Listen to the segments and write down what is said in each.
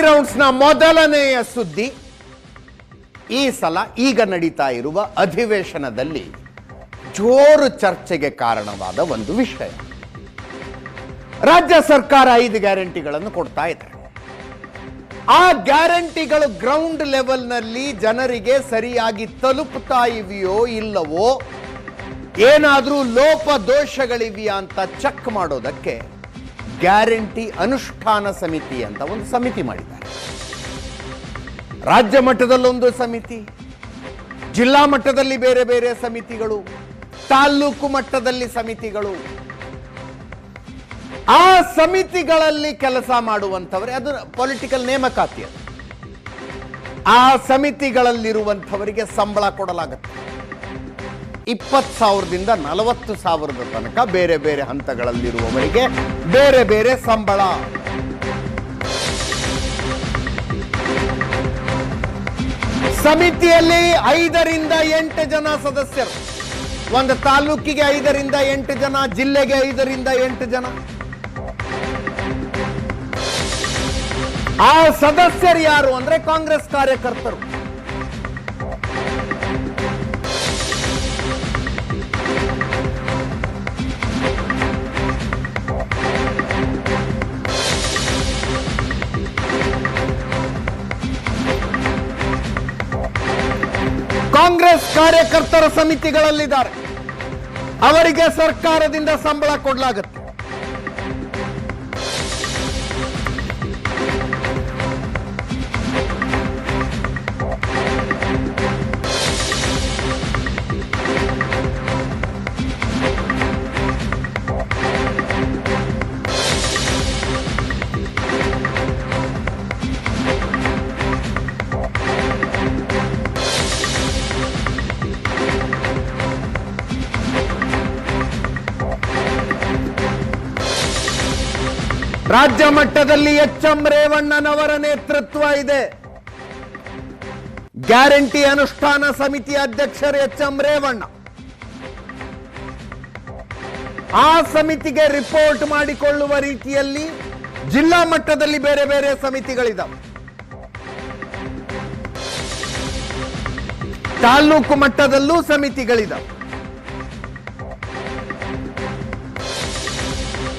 ರೌಂಡ್ಸ್ನ ಮೊದಲನೆಯ ಸುದ್ದಿ. ಈ ಸಲ ಈಗ ನಡೀತಾ ಇರುವ ಅಧಿವೇಶನದಲ್ಲಿ ಜೋರು ಚರ್ಚೆಗೆ ಕಾರಣವಾದ ಒಂದು ವಿಷಯ. ರಾಜ್ಯ ಸರ್ಕಾರ ಐದು ಗ್ಯಾರಂಟಿಗಳನ್ನು ಕೊಡ್ತಾ ಇದೆ ಆ ಗ್ಯಾರಂಟಿಗಳು ಗ್ರೌಂಡ್ ಲೆವೆಲ್ನಲ್ಲಿ ಜನರಿಗೆ ಸರಿಯಾಗಿ ತಲುಪ್ತಾ ಇವೆಯೋ ಇಲ್ಲವೋ, ಏನಾದರೂ ಲೋಪ ದೋಷಗಳಿವೆಯಾ ಅಂತ ಚೆಕ್ ಮಾಡೋದಕ್ಕೆ ಗ್ಯಾರಂಟಿ ಅನುಷ್ಠಾನ ಸಮಿತಿ ಅಂತ ಒಂದು ಸಮಿತಿ ಮಾಡಿದ್ದಾರೆ. ರಾಜ್ಯ ಮಟ್ಟದಲ್ಲೊಂದು ಸಮಿತಿ, ಜಿಲ್ಲಾ ಮಟ್ಟದಲ್ಲಿ ಬೇರೆ ಬೇರೆ ಸಮಿತಿಗಳು, ತಾಲ್ಲೂಕು ಮಟ್ಟದಲ್ಲಿ ಸಮಿತಿಗಳು. ಆ ಸಮಿತಿಗಳಲ್ಲಿ ಕೆಲಸ ಮಾಡುವಂಥವರೇ, ಅದು ಪೊಲಿಟಿಕಲ್ ನೇಮಕಾತಿ ಅದು. ಆ ಸಮಿತಿಗಳಲ್ಲಿರುವಂಥವರಿಗೆ ಸಂಬಳ ಕೊಡಲಾಗುತ್ತೆ. ಇಪ್ಪತ್ತು ಸಾವಿರದಿಂದ ನಲವತ್ತು ಸಾವಿರದ ತನಕ ಬೇರೆ ಬೇರೆ ಹಂತಗಳಲ್ಲಿರುವವರಿಗೆ ಬೇರೆ ಬೇರೆ ಸಂಬಳ. ಸಮಿತಿಯಲ್ಲಿ ಐದರಿಂದ ಎಂಟು ಜನ ಸದಸ್ಯರು. ಒಂದು ತಾಲೂಕಿಗೆ ಐದರಿಂದ ಎಂಟು ಜನ, ಜಿಲ್ಲೆಗೆ ಐದರಿಂದ ಎಂಟು ಜನ. ಆ ಸದಸ್ಯರು ಯಾರು ಅಂದ್ರೆ ಕಾಂಗ್ರೆಸ್ ಕಾರ್ಯಕರ್ತರು. ಕಾಂಗ್ರೆಸ್ ಕಾರ್ಯಕರ್ತರ ಸಮಿತಿಗಳಲ್ಲಿದ್ದಾರೆ. ಅವರಿಗೆ ಸರ್ಕಾರದಿಂದ ಸಂಬಳ ಕೊಡಲಾಗುತ್ತೆ. ರಾಜ್ಯ ಮಟ್ಟದಲ್ಲಿ ಎಚ್ ಎಂ ರೇವಣ್ಣನವರ ನೇತೃತ್ವ ಇದೆ. ಗ್ಯಾರಂಟಿ ಅನುಷ್ಠಾನ ಸಮಿತಿ ಅಧ್ಯಕ್ಷರು ಎಚ್ ಎಂ ರೇವಣ್ಣ. ಆ ಸಮಿತಿಗೆ ರಿಪೋರ್ಟ್ ಮಾಡಿಕೊಳ್ಳುವ ರೀತಿಯಲ್ಲಿ ಜಿಲ್ಲಾ ಮಟ್ಟದಲ್ಲಿ ಬೇರೆ ಬೇರೆ ಸಮಿತಿಗಳಿದ್ದಾವೆ ತಾಲ್ಲೂಕು ಮಟ್ಟದಲ್ಲೂ ಸಮಿತಿಗಳಿದಾವೆ.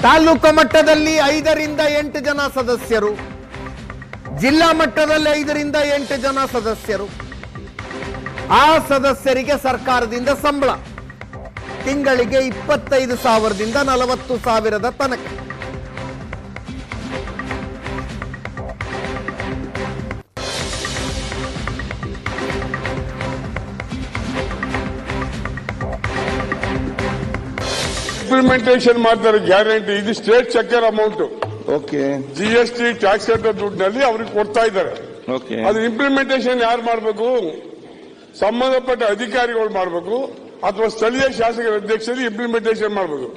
ತಾಲೂಕು ಮಟ್ಟದಲ್ಲಿ ಐದರಿಂದ ಎಂಟು ಜನ ಸದಸ್ಯರು, ಜಿಲ್ಲಾ ಮಟ್ಟದಲ್ಲಿ ಐದರಿಂದ ಎಂಟು ಜನ ಸದಸ್ಯರು. ಆ ಸದಸ್ಯರಿಗೆ ಸರ್ಕಾರದಿಂದ ಸಂಬಳ. ತಿಂಗಳಿಗೆ ಇಪ್ಪತ್ತೈದು ಸಾವಿರದಿಂದ ನಲವತ್ತು ಸಾವಿರದ ತನಕ. ಇಂಪ್ಲಿಮೆಂಟೇಷನ್ ಮಾಡ್ತಾರೆ ಗ್ಯಾರಂಟಿ ಇದು state checker amount okay G S T tax ಕಟ್ಟೋ ದುಡ್ಡಿನಲ್ಲಿ ಅವ್ರಿಗೆ ಕೊಡ್ತಾ ಇದ್ದಾರೆ. ಓಕೆ ಅದು ಇಂಪ್ಲಿಮೆಂಟೇಷನ್ ಯಾರು ಮಾಡಬೇಕು? ಸಂಬಂಧಪಟ್ಟ ಅಧಿಕಾರಿಗಳು ಮಾಡಬೇಕು ಅಥವಾ ಸ್ಥಳೀಯ ಶಾಸಕರ ಅಧ್ಯಕ್ಷರು ಇಂಪ್ಲಿಮೆಂಟೇಷನ್ ಮಾಡಬೇಕು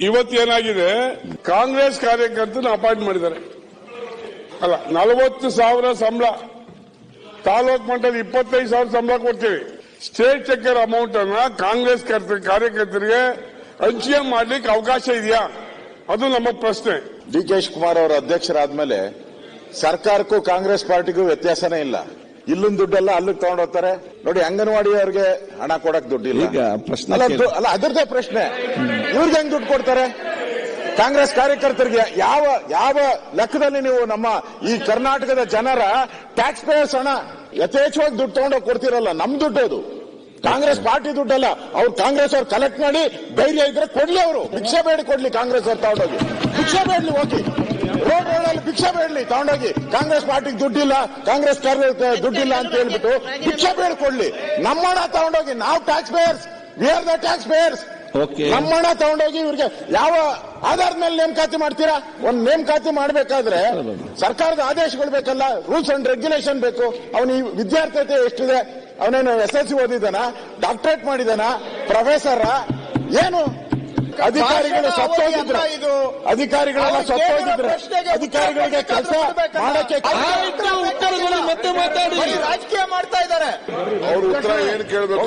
ಇವತ್ತು ಏನಾಗಿದೆ? ಕಾಂಗ್ರೆಸ್ ಕಾರ್ಯಕರ್ತನ ಅಪಾಯಿಂಟ್ ಮಾಡಿದ್ದಾರೆ. ಅಲ್ಲ ನಲವತ್ತು ಸಾವಿರ ಸಂಬಳ. ತಾಲೂಕ್ ಮಟ್ಟದಲ್ಲಿ ಇಪ್ಪತ್ತೈದು ಸಾವಿರ ಸಂಬಳ ಕೊಡ್ತೀವಿ. ಸ್ಟೇಟ್ ಚೆಕ್ಕರ್ ಅಮೌಂಟ್ ಅನ್ನ ಕಾಂಗ್ರೆಸ್ ಕರ್ತ- ಕಾರ್ಯಕರ್ತರಿಗೆ ಹಂಚಿಕೆ ಮಾಡ್ಲಿಕ್ಕೆ ಅವಕಾಶ ಇದೆಯಾ? ಅದು ನಮ್ಮ ಪ್ರಶ್ನೆ. ಡಿ ಕೆ ಶಿವಕುಮಾರ್ ಅವರ ಅಧ್ಯಕ್ಷರಾದ್ಮೇಲೆ ಸರ್ಕಾರಕ್ಕೂ ಕಾಂಗ್ರೆಸ್ ಪಾರ್ಟಿಗೂ ವ್ಯತ್ಯಾಸನೇ ಇಲ್ಲ. ಇಲ್ಲೊಂದು ದುಡ್ಡೆಲ್ಲ ಅಲ್ಲಿಗೆ ತಗೊಂಡು ಹೋಗ್ತಾರೆ. ನೋಡಿ ಅಂಗನವಾಡಿ ಅವ್ರಿಗೆ ಹಣ ಕೊಡಕ್ ದುಡ್ಡಿಲ್ಲ. ಈಗ ಪ್ರಶ್ನೆ ಅಲ್ಲ. ದು- ಅಲ್ಲ ಅದರದೇ ಪ್ರಶ್ನೆ. ಇವ್ರಿಗೆ ಹೆಂಗ್ ದುಡ್ಡು ಕೊಡ್ತಾರೆ? ಕಾಂಗ್ರೆಸ್ ಕಾರ್ಯಕರ್ತರಿಗೆ ಯಾವ ಯಾವ ಲೆಕ್ಕದಲ್ಲಿ ನೀವು ನಮ್ಮ ಈ ಕರ್ನಾಟಕದ ಜನರ ಟ್ಯಾಕ್ಸ್ ಪೇಯರ್ಸ್ ಹಣ ಯಥೇಚ್ಛವಾಗಿ ದುಡ್ಡು ತಗೊಂಡೋಗಿ ಕೊಡ್ತಿರಲ್ಲ ನಮ್ ದುಡ್ಡು ಅದು. ಕಾಂಗ್ರೆಸ್ ಪಾರ್ಟಿ ದುಡ್ಡಲ್ಲ ಅವ್ರು ಕಾಂಗ್ರೆಸ್ ಅವ್ರು ಕಲೆಕ್ಟ್ ಮಾಡಿ ಧೈರ್ಯ ಇದ್ರೆ ಕೊಡ್ಲಿ ಅವರು. ಭಿಕ್ಷೆ ಬೇಡಿ ಕೊಡ್ಲಿ ಕಾಂಗ್ರೆಸ್ ಅವ್ರು ತಗೊಂಡೋಗಿ. ಭಿಕ್ಷೆ ಬೇಡ್ಲಿ ಹೋಗಿ ರೋಡ್ ಅಲ್ಲಿ ಭಿಕ್ಷೆ ಬೇಡ್ಲಿ ತಗೊಂಡೋಗಿ. ಕಾಂಗ್ರೆಸ್ ಪಾರ್ಟಿಗೆ ದುಡ್ಡಿಲ್ಲ ಕಾಂಗ್ರೆಸ್ ದುಡ್ಡಿಲ್ಲ ಅಂತ ಹೇಳ್ಬಿಟ್ಟು ಭಿಕ್ಷೆ ಬೇಡ ಕೊಡ್ಲಿ. ನಮ್ಮ ಹಣ ತಗೊಂಡೋಗಿ ನಾವು taxpayers we are the taxpayers. ನಮ್ಮ ಹಣ ತಗೊಂಡೋಗಿ ಇವ್ರಿಗೆ ಯಾವ ಆಧಾರದ ಮೇಲೆ ನೇಮಕಾತಿ ಮಾಡ್ತೀರಾ? ಒಂದ್ ನೇಮಕಾತಿ ಮಾಡಬೇಕಾದ್ರೆ ಸರ್ಕಾರದ ಆದೇಶಗಳು ಬೇಕಲ್ಲ ರೂಲ್ಸ್ ಅಂಡ್ ರೆಗ್ಯುಲೇಷನ್ ಬೇಕು. ಅವನು ವಿದ್ಯಾರ್ಥಿ ವಿದ್ಯಾರ್ಥಿತೆ ಎಷ್ಟಿದೆ? ಅವನೇನು ಎಸ್ ಎಲ್ ಸಿ ಓದಿದಾನ ಡಾಕ್ಟರೇಟ್ ಮಾಡಿದಾನ ಪ್ರೊಫೆಸರ್ ಏನು? ಅಧಿಕಾರಿಗಳು ಸತ್ತೋಗಿದ್ರು. ಅಧಿಕಾರಿಗಳೆಲ್ಲ ಸತ್ತೋಗಿದ್ರು. ಅಧಿಕಾರಿಗಳಿಗೆ ಕೆಲಸ ಮಾಡಕ್ಕೆ ಮತ್ತೆ ಮಾತಾಡಿ. ರಾಜಕೀಯ ಮಾಡ್ತಾ ಇದ್ದಾರೆ. ಅವ್ರ ಉತ್ತರ ಏನ್ ಕೇಳ್ಬೇಕು.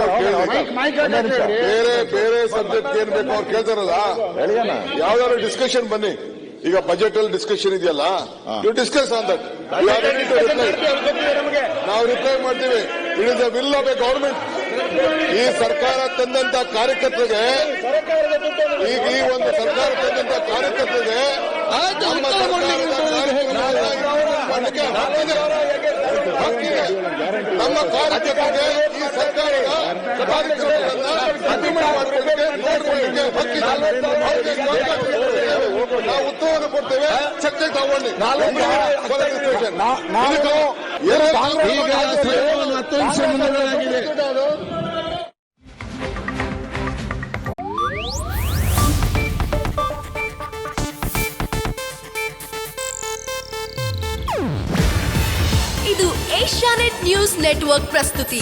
ಬೇರೆ ಬೇರೆ ಸಬ್ಜೆಕ್ಟ್ ಏನ್ ಬೇಕು ಅವ್ರು ಕೇಳ್ತಾರಲ್ಲ ಯಾವ್ದಾದ್ರು ಡಿಸ್ಕಷನ್ ಬನ್ನಿ. ಈಗ ಬಜೆಟ್ ಅಲ್ಲಿ ಡಿಸ್ಕಷನ್ ಇದೆಯಲ್ಲ ಯು ಡಿಸ್ಕಸ್ ಆನ್ ದಟ್ ನಾವು ರಿಪ್ಲೈ ಮಾಡ್ತೀವಿ. It is government will government ಈ ಸರ್ಕಾರ ತಂದಂತ ಕಾರ್ಯಕರ್ತರಿಗೆ ಈಗ ಈ ಒಂದು ಸರ್ಕಾರ ತಂದಂತ ಕಾರ್ಯಕರ್ತರಿಗೆ ನಮ್ಮ. ನಮ್ಮ ಕಾರ್ಯಕರ್ತರಿಗೆ ಈ ಸರ್ಕಾರ ಕಾರ್ಯಕ್ರಮಗಳನ್ನ ನಾವು ಉತ್ತರವನ್ನು ಕೊಡ್ತೇವೆ. ಚರ್ಚೆ ತಗೊಂಡು. ಇದು ಏಷ್ಯಾನೆಟ್ ನ್ಯೂಸ್ ನೆಟ್ವರ್ಕ್ ಪ್ರಸ್ತುತಿ.